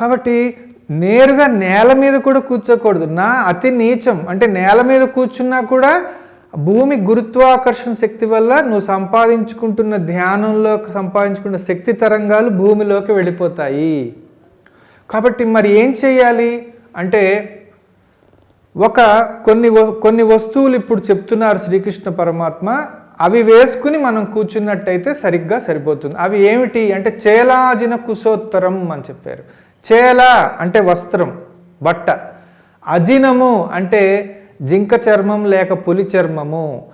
కాబట్టి నేరుగా నేల మీద కూడా కూర్చోకూడదు. నా అతి నీచం. అంటే నేల మీద కూర్చున్నా కూడా భూమి గురుత్వాకర్షణ శక్తి వల్ల నువ్వు సంపాదించుకుంటున్న ధ్యానంలో సంపాదించుకున్న శక్తి తరంగాలు భూమిలోకి వెళ్ళిపోతాయి. కాబట్టి మరి ఏం చేయాలి? అంటే ఒక కొన్ని వ- కొన్ని వస్తువులు ఇప్పుడు చెప్తున్నారు శ్రీకృష్ణ పరమాత్మ. అవి వేసుకుని మనం కూర్చున్నట్టయితే సరిగ్గా సరిపోతుంది. అవి ఏమిటి? అంటే చేలాజిన కుశోత్తరం అని చెప్పారు. చేల అంటే వస్త్రం బట్ట. అజినము అంటే జింక చర్మం లేక పులి చర్మము.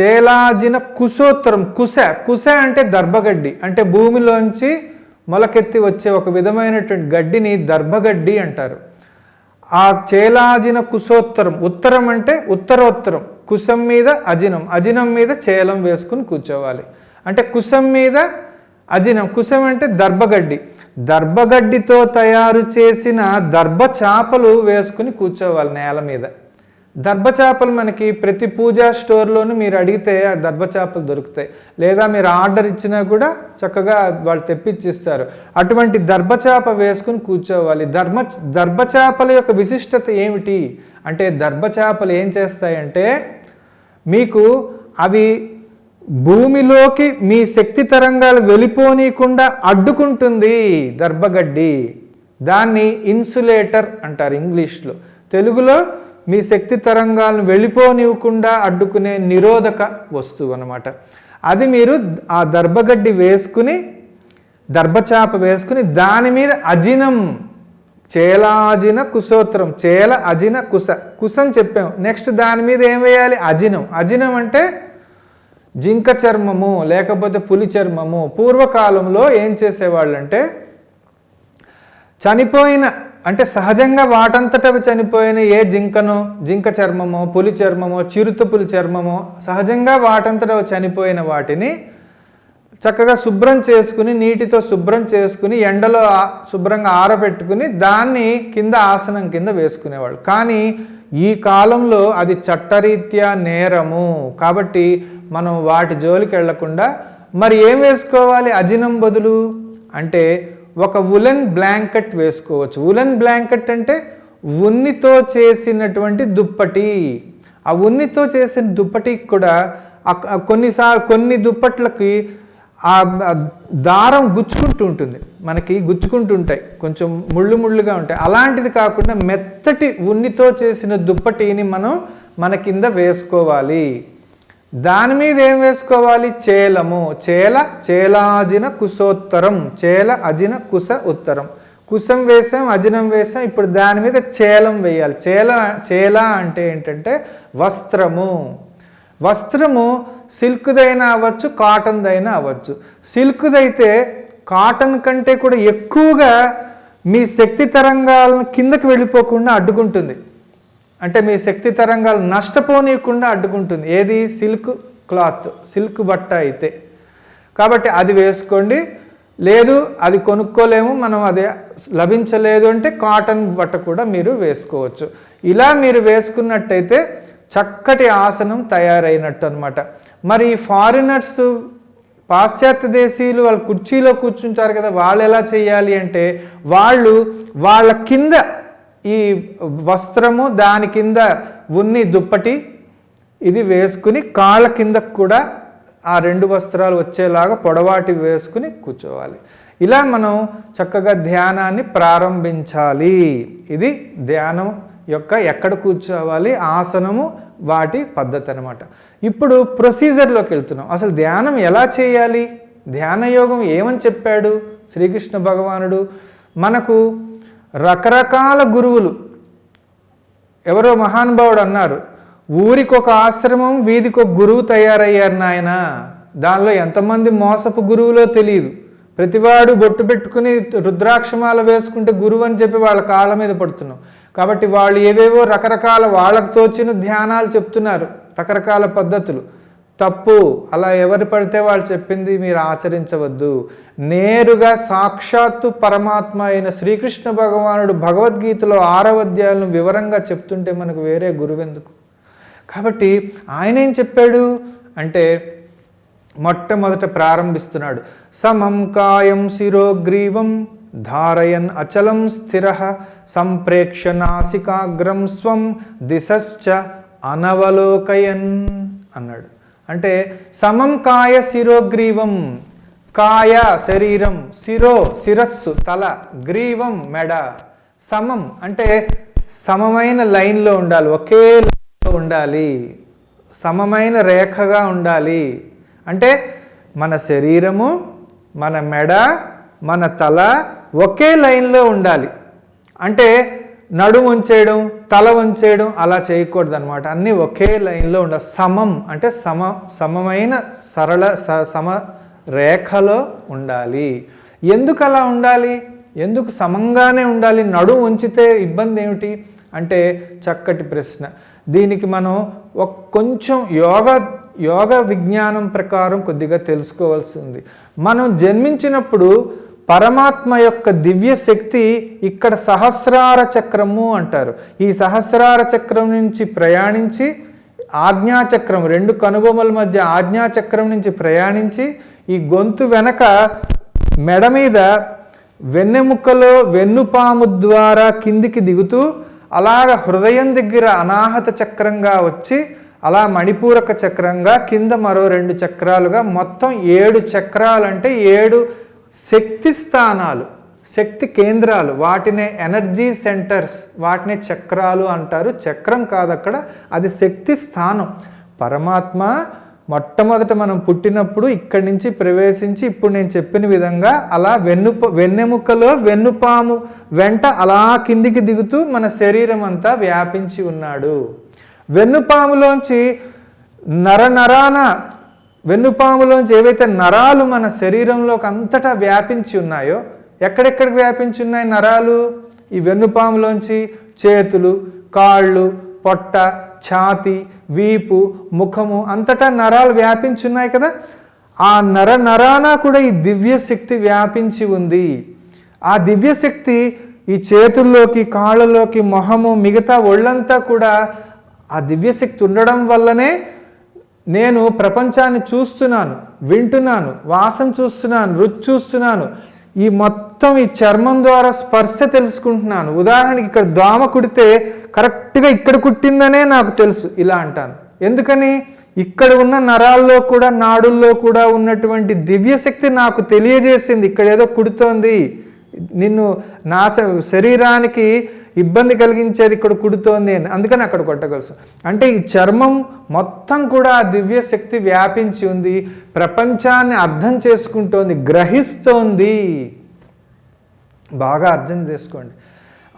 చేలాజిన కుశోత్తరం కుశ. కుశ అంటే దర్భగడ్డి అంటే భూమిలోంచి మొలకెత్తి వచ్చే ఒక విధమైనటువంటి గడ్డిని దర్భగడ్డి అంటారు. ఆ చేలాజిన కుశోత్తరం ఉత్తరం అంటే ఉత్తరోత్తరం కుశం మీద అజినం. అజినం మీద చేలం వేసుకుని కూర్చోవాలి. అంటే కుశం మీద అజినం కుశం అంటే దర్భగడ్డి. దర్భగడ్డితో తయారు చేసిన దర్భ చాపలు వేసుకుని కూర్చోవాలి నేల మీద. దర్భ చేపలు మనకి ప్రతి పూజా స్టోర్లోనూ మీరు అడిగితే ఆ దర్భ చేపలు దొరుకుతాయి. లేదా మీరు ఆర్డర్ ఇచ్చినా కూడా చక్కగా వాళ్ళు తెప్పించిస్తారు. అటువంటి దర్భ చేప వేసుకుని కూర్చోవాలి. దర్భ దర్భ చేపల యొక్క విశిష్టత ఏమిటి? అంటే దర్భ చేపలు ఏం చేస్తాయంటే మీకు అవి భూమిలోకి మీ శక్తి తరంగాలు వెళ్ళిపోనీయకుండా అడ్డుకుంటుంది దర్భగడ్డి. దాన్ని ఇన్సులేటర్ అంటారు ఇంగ్లీష్లో. తెలుగులో మీ శక్తి తరంగాలను వెళ్ళిపోనివ్వకుండా అడ్డుకునే నిరోధక వస్తువు అనమాట అది మీరు ఆ దర్భగడ్డి వేసుకుని దర్భచాప వేసుకుని దాని మీద అజినం చేలాజిన కుశోత్రం చేల అజిన కుశ కుశం చెప్పాం నెక్స్ట్ దాని మీద ఏం వేయాలి? అజినం. అజినం అంటే జింక చర్మము లేకపోతే పులి చర్మము పూర్వకాలంలో ఏం చేసేవాళ్ళంటే చనిపోయిన అంటే సహజంగా వాటంతటవి చనిపోయిన ఏ జింకను జింక చర్మమో పులి చర్మమో చిరుత పులి చర్మమో సహజంగా వాటంతటవి చనిపోయిన వాటిని చక్కగా శుభ్రం చేసుకుని నీటితో శుభ్రం చేసుకుని ఎండలో శుభ్రంగా ఆరబెట్టుకుని దాన్ని కింద ఆసనం కింద వేసుకునేవాళ్ళు. కానీ ఈ కాలంలో అది చట్టరీత్యా నేరము. కాబట్టి మనం వాటి జోలికి వెళ్ళకుండా మరి ఏం వేసుకోవాలి? అజినం బదులు? అంటే ఒక ఉలెన్ బ్లాంకెట్ వేసుకోవచ్చు. ఉలెన్ బ్లాంకెట్ అంటే ఉన్నితో చేసినటువంటి దుప్పటి. ఆ ఉన్నితో చేసిన దుప్పటికి కూడా కొన్నిసార్లు కొన్ని దుప్పట్లకి ఆ దారం గుచ్చుకుంటూ ఉంటుంది. మనకి గుచ్చుకుంటూ ఉంటాయి. కొంచెం ముళ్ళు ముళ్ళుగా ఉంటాయి. అలాంటిది కాకుండా మెత్తటి ఉన్నితో చేసిన దుప్పటిని మనం మన కింద వేసుకోవాలి. దాని మీద ఏం వేసుకోవాలి? చేలము. చేల చేలాజిన కుశోత్తరం. చేల అజిన కుశ ఉత్తరం. కుశం వేసాం అజినం వేసాం. ఇప్పుడు దాని మీద చేలం వేయాలి. చేల చేల అంటే ఏంటంటే వస్త్రము. వస్త్రము సిల్క్దైనా అవ్వచ్చు కాటన్దైనా అవ్వచ్చు. సిల్క్దైతే కాటన్ కంటే కూడా ఎక్కువగా మీ శక్తి తరంగాలను కిందకి వెళ్ళిపోకుండా అడ్డుకుంటుంది. అంటే మీ శక్తి తరంగాలు నష్టపోనీయకుండా అడ్డుకుంటుంది. ఏది? సిల్క్ క్లాత్ సిల్క్ బట్ట అయితే. కాబట్టి అది వేసుకోండి. లేదు అది కొనుక్కోలేము మనం అది లభించలేదు అంటే కాటన్ బట్ట కూడా మీరు వేసుకోవచ్చు. ఇలా మీరు వేసుకున్నట్టయితే చక్కటి ఆసనం తయారైనట్టు అనమాట మరి ఫారినర్స్ పాశ్చాత్య దేశీయులు వాళ్ళు కుర్చీలో కూర్చుంటారు కదా వాళ్ళు ఎలా చేయాలి అంటే వాళ్ళు వాళ్ళ కింద ఈ వస్త్రము దాని కింద ఉన్ని దుప్పటి ఇది వేసుకుని కాళ్ళ కింద కూడా ఆ రెండు వస్త్రాలు వచ్చేలాగా పొడవాటి వేసుకుని కూర్చోవాలి. ఇలా మనం చక్కగా ధ్యానాన్ని ప్రారంభించాలి. ఇది ధ్యానం యొక్క ఎక్కడ కూర్చోవాలి ఆసనము వాటి పద్ధతి అనమాట ఇప్పుడు ప్రొసీజర్లోకి వెళ్తున్నాం. అసలు ధ్యానం ఎలా చేయాలి? ధ్యాన యోగం ఏమని చెప్పాడు శ్రీకృష్ణ భగవానుడు? మనకు రకరకాల గురువులు ఎవరో మహానుభావుడు అన్నారు ఊరికొక ఆశ్రమం వీధికి ఒక గురువు తయారయ్యారు నాయన. దానిలో ఎంతమంది మోసపు గురువులో తెలియదు. ప్రతివాడు బొట్టు పెట్టుకుని రుద్రాక్షమాల వేసుకుంటే గురువు అని చెప్పి వాళ్ళ కాళ్ళ మీద పడుతున్నాం. కాబట్టి వాళ్ళు ఏవేవో రకరకాల వాళ్ళకు తోచిన ధ్యానాలు చెప్తున్నారు. రకరకాల పద్ధతులు. తప్పు అలా ఎవరు పడితే వాళ్ళు చెప్పింది మీరు ఆచరించవద్దు. నేరుగా సాక్షాత్తు పరమాత్మ అయిన శ్రీకృష్ణ భగవానుడు భగవద్గీతలో ఆరవ అధ్యాయాలను వివరంగా చెప్తుంటే మనకు వేరే గురువెందుకు? కాబట్టి ఆయన ఏం చెప్పాడు? అంటే మొట్టమొదట ప్రారంభిస్తున్నాడు. సమం కాయం శిరోగ్రీవం ధారయన్ అచలం స్థిర సంప్రేక్ష నాసికాగ్రం స్వం దిశశ్చ అనవలోకయన్ అన్నాడు. అంటే సమం కాయ శిరోగ్రీవం కాయ శరీరం శిరో శిరస్సు తల గ్రీవం మెడ. సమం అంటే సమమైన లైన్లో ఉండాలి ఒకే లైన్లో ఉండాలి సమమైన రేఖగా ఉండాలి. అంటే మన శరీరము మన మెడ మన తల ఒకే లైన్లో ఉండాలి. అంటే నడుము ఉంచేయడం తల ఉంచేయడం అలా చేయకూడదు అనమాట అన్నీ ఒకే లైన్లో ఉండ సమం అంటే సమ సమమైన సరళ స- సమ రేఖలో ఉండాలి. ఎందుకు అలా ఉండాలి? ఎందుకు సమంగానే ఉండాలి? నడుము ఉంచితే ఇబ్బంది ఏమిటి? అంటే చక్కటి ప్రశ్న. దీనికి మనం ఒక కొంచెం యోగ యోగ విజ్ఞానం ప్రకారం కొద్దిగా తెలుసుకోవాల్సి ఉంది. మనం జన్మించినప్పుడు పరమాత్మ యొక్క దివ్య శక్తి ఇక్కడ సహస్రార చక్రము అంటారు. ఈ సహస్రార చక్రం నుంచి ప్రయాణించి ఆజ్ఞాచక్రం రెండు కనుబొమ్మల మధ్య ఆజ్ఞాచక్రం నుంచి ప్రయాణించి ఈ గొంతు వెనక మెడ మీద వెన్నెముకలో వెన్నుపాము ద్వారా కిందికి దిగుతూ అలాగ హృదయం దగ్గర అనాహత చక్రంగా వచ్చి అలా మణిపూరక చక్రంగా కింద మరో రెండు చక్రాలుగా మొత్తం ఏడు చక్రాలు అంటే ఏడు శక్తి స్థానాలు శక్తి కేంద్రాలు వాటినే ఎనర్జీ సెంటర్స్ వాటినే చక్రాలు అంటారు. చక్రం కాదు అక్కడ అది శక్తి స్థానం. పరమాత్మ మొట్టమొదట మనం పుట్టినప్పుడు ఇక్కడి నుంచి ప్రవేశించి ఇప్పుడు నేను చెప్పిన విధంగా అలా వెన్నుప వెన్నెముకలో వెన్నుపాము వెంట అలా కిందికి దిగుతూ మన శరీరం అంతా వ్యాపించి ఉన్నాడు. వెన్నుపాములోంచి నరనరాన వెన్నుపాములోంచి ఏవైతే నరాలు మన శరీరంలోకి అంతటా వ్యాపించి ఉన్నాయో ఎక్కడెక్కడికి వ్యాపించి ఉన్నాయి నరాలు? ఈ వెన్నుపాములోంచి చేతులు కాళ్ళు పొట్ట ఛాతి వీపు ముఖము అంతటా నరాలు వ్యాపించి ఉన్నాయి కదా? ఆ నర నరాన కూడా ఈ దివ్య శక్తి వ్యాపించి ఉంది. ఆ దివ్య శక్తి ఈ చేతుల్లోకి కాళ్ళలోకి మొహము మిగతా ఒళ్ళంతా కూడా ఆ దివ్యశక్తి ఉండడం వల్లనే నేను ప్రపంచాన్ని చూస్తున్నాను వింటున్నాను వాసన చూస్తున్నాను రుచి చూస్తున్నాను. ఈ మొత్తం ఈ చర్మం ద్వారా స్పర్శ తెలుసుకుంటున్నాను. ఉదాహరణకి ఇక్కడ దోమ కుడితే కరెక్ట్గా ఇక్కడ కుట్టిందనే నాకు తెలుసు ఇలా అంటాను. ఎందుకని? ఇక్కడ ఉన్న నరాల్లో కూడా నాడుల్లో కూడా ఉన్నటువంటి దివ్యశక్తి నాకు తెలియజేసింది. ఇక్కడ ఏదో కుడుతోంది. నిన్ను నా శరీరానికి ఇబ్బంది కలిగించేది ఇక్కడ కుడుతోంది అని. అందుకని అక్కడ కొట్టగలుసు. అంటే ఈ చర్మం మొత్తం కూడా ఆ దివ్య శక్తి వ్యాపించి ఉంది ప్రపంచాన్ని అర్థం చేసుకుంటోంది గ్రహిస్తోంది. బాగా అర్థం చేసుకోండి.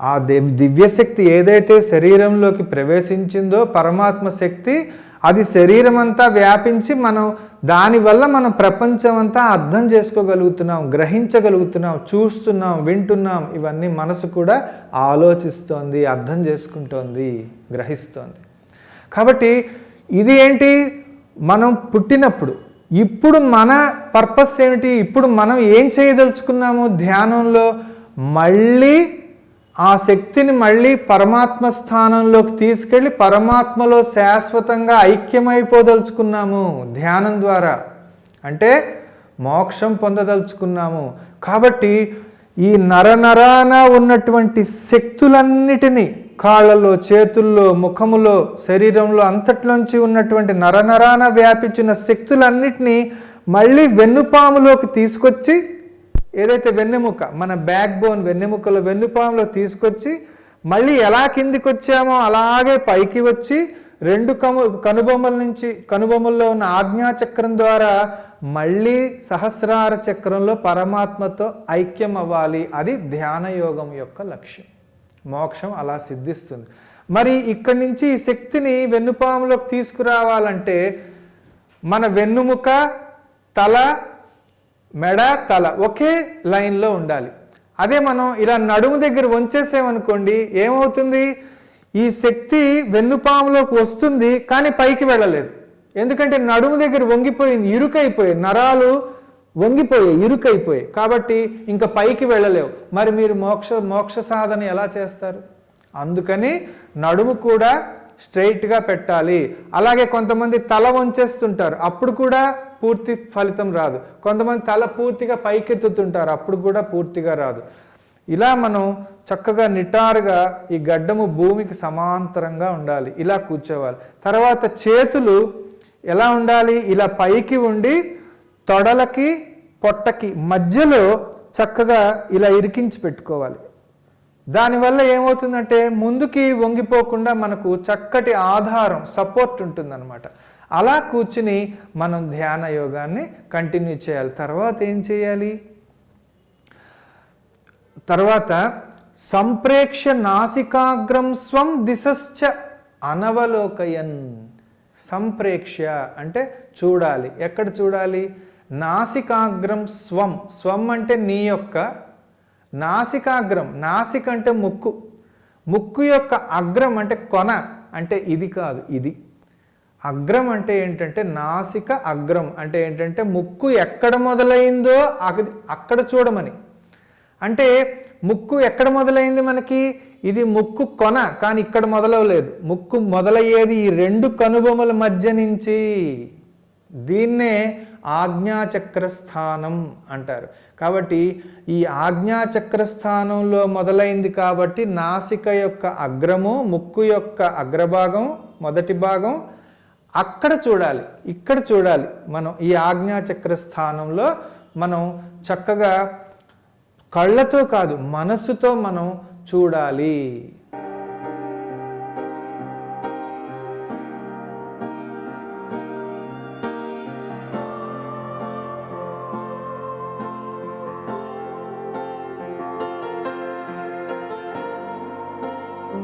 ఆ దివ్ దివ్యశక్తి ఏదైతే శరీరంలోకి ప్రవేశించిందో పరమాత్మ శక్తి అది శరీరం అంతా వ్యాపించి మనం దానివల్ల మనం ప్రపంచం అంతా అర్థం చేసుకోగలుగుతున్నాం గ్రహించగలుగుతున్నాం చూస్తున్నాం వింటున్నాం. ఇవన్నీ మనసు కూడా ఆలోచిస్తోంది అర్థం చేసుకుంటోంది గ్రహిస్తోంది. కాబట్టి ఇది ఏంటి? మనం పుట్టినప్పుడు ఇప్పుడు మన పర్పస్ ఏమిటి? ఇప్పుడు మనం ఏం చేయదలుచుకున్నాము ధ్యానంలో మళ్ళీ ఆ శక్తిని మళ్ళీ పరమాత్మ స్థానంలోకి తీసుకెళ్ళి పరమాత్మలో శాశ్వతంగా ఐక్యమైపోదలుచుకున్నాము ధ్యానం ద్వారా. అంటే మోక్షం పొందదలుచుకున్నాము. కాబట్టి ఈ నరనరాన ఉన్నటువంటి శక్తులన్నిటినీ కాళ్ళలో చేతుల్లో ముఖములో శరీరంలో అంతట్లోంచి ఉన్నటువంటి నరనరాన వ్యాపించిన శక్తులన్నిటినీ మళ్ళీ వెన్నుపాములోకి తీసుకొచ్చి ఏదైతే వెన్నెముక మన బ్యాక్ బోన్ వెన్నెముకలో వెన్నుపాములో తీసుకొచ్చి మళ్ళీ ఎలా కిందికి వచ్చామో అలాగే పైకి వచ్చి రెండు కము కనుబొమ్మల నుంచి కనుబొమ్మల్లో ఉన్న ఆజ్ఞాచక్రం ద్వారా మళ్ళీ సహస్రార చక్రంలో పరమాత్మతో ఐక్యం అవ్వాలి అది ధ్యాన యోగం యొక్క లక్ష్యం. మోక్షం అలా సిద్ధిస్తుంది. మరి ఇక్కడి నుంచి ఈ శక్తిని వెన్నుపాములోకి తీసుకురావాలంటే మన వెన్నుముక తల మెడ తల ఒకే లైన్లో ఉండాలి. అదే మనం ఇలా నడుము దగ్గర వంచేసామనుకోండి ఏమవుతుంది? ఈ శక్తి వెన్నుపాములోకి వస్తుంది కానీ పైకి వెళ్ళలేదు. ఎందుకంటే నడుము దగ్గర వంగిపోయింది ఇరుకైపోయాయి నరాలు వంగిపోయాయి ఇరుకైపోయాయి కాబట్టి ఇంకా పైకి వెళ్ళలేవు. మరి మీరు మోక్ష మోక్ష సాధన ఎలా చేస్తారు? అందుకని నడుము కూడా స్ట్రైట్గా పెట్టాలి. అలాగే కొంతమంది తల వంచేస్తుంటారు. అప్పుడు కూడా పూర్తి ఫలితం రాదు. కొంతమంది తల పూర్తిగా పైకెత్తుతుంటారు. అప్పుడు కూడా పూర్తిగా రాదు. ఇలా మనం చక్కగా నిటారుగా ఈ గడ్డము భూమికి సమాంతరంగా ఉండాలి. ఇలా కూర్చోవాలి. తర్వాత చేతులు ఎలా ఉండాలి? ఇలా పైకి ఉండి తొడలకి పొట్టకి మధ్యలో చక్కగా ఇలా ఇరికించి పెట్టుకోవాలి. దానివల్ల ఏమవుతుందంటే ముందుకి వంగిపోకుండా మనకు చక్కటి ఆధారం సపోర్ట్ ఉంటుందన్నమాట. అలా కూర్చుని మనం ధ్యాన యోగాన్ని కంటిన్యూ చేయాలి. తర్వాత ఏం చేయాలి? తర్వాత సంప్రేక్ష నాసికాగ్రం స్వం దిశశ్చ అనవలోకయన్. సంప్రేక్ష అంటే చూడాలి. ఎక్కడ చూడాలి? నాసికాగ్రం స్వం. స్వం అంటే నీ యొక్క నాసికాగ్రం. నాసిక అంటే ముక్కు. ముక్కు యొక్క అగ్రం అంటే కొన. అంటే ఇది కాదు ఇది. అగ్రం అంటే ఏంటంటే నాసిక అగ్రం. అంటే ఏంటంటే ముక్కు ఎక్కడ మొదలైందో అక్కడ చూడమని. అంటే ముక్కు ఎక్కడ మొదలైంది మనకి? ఇది ముక్కు కొన కానీ ఇక్కడ మొదలవలేదు. ముక్కు మొదలయ్యేది ఈ రెండు కనుబొమల మధ్య నుంచి. దీన్నే ఆజ్ఞాచక్రస్థానం అంటారు. కాబట్టి ఈ ఆజ్ఞాచక్రస్థానంలో మొదలైంది కాబట్టి నాసిక యొక్క అగ్రము ముక్కు యొక్క అగ్రభాగం మొదటి భాగం అక్కడ చూడాలి ఇక్కడ చూడాలి. మనం ఈ ఆజ్ఞాచక్ర స్థానంలో మనం చక్కగా కళ్ళతో కాదు మనస్సుతో మనం చూడాలి.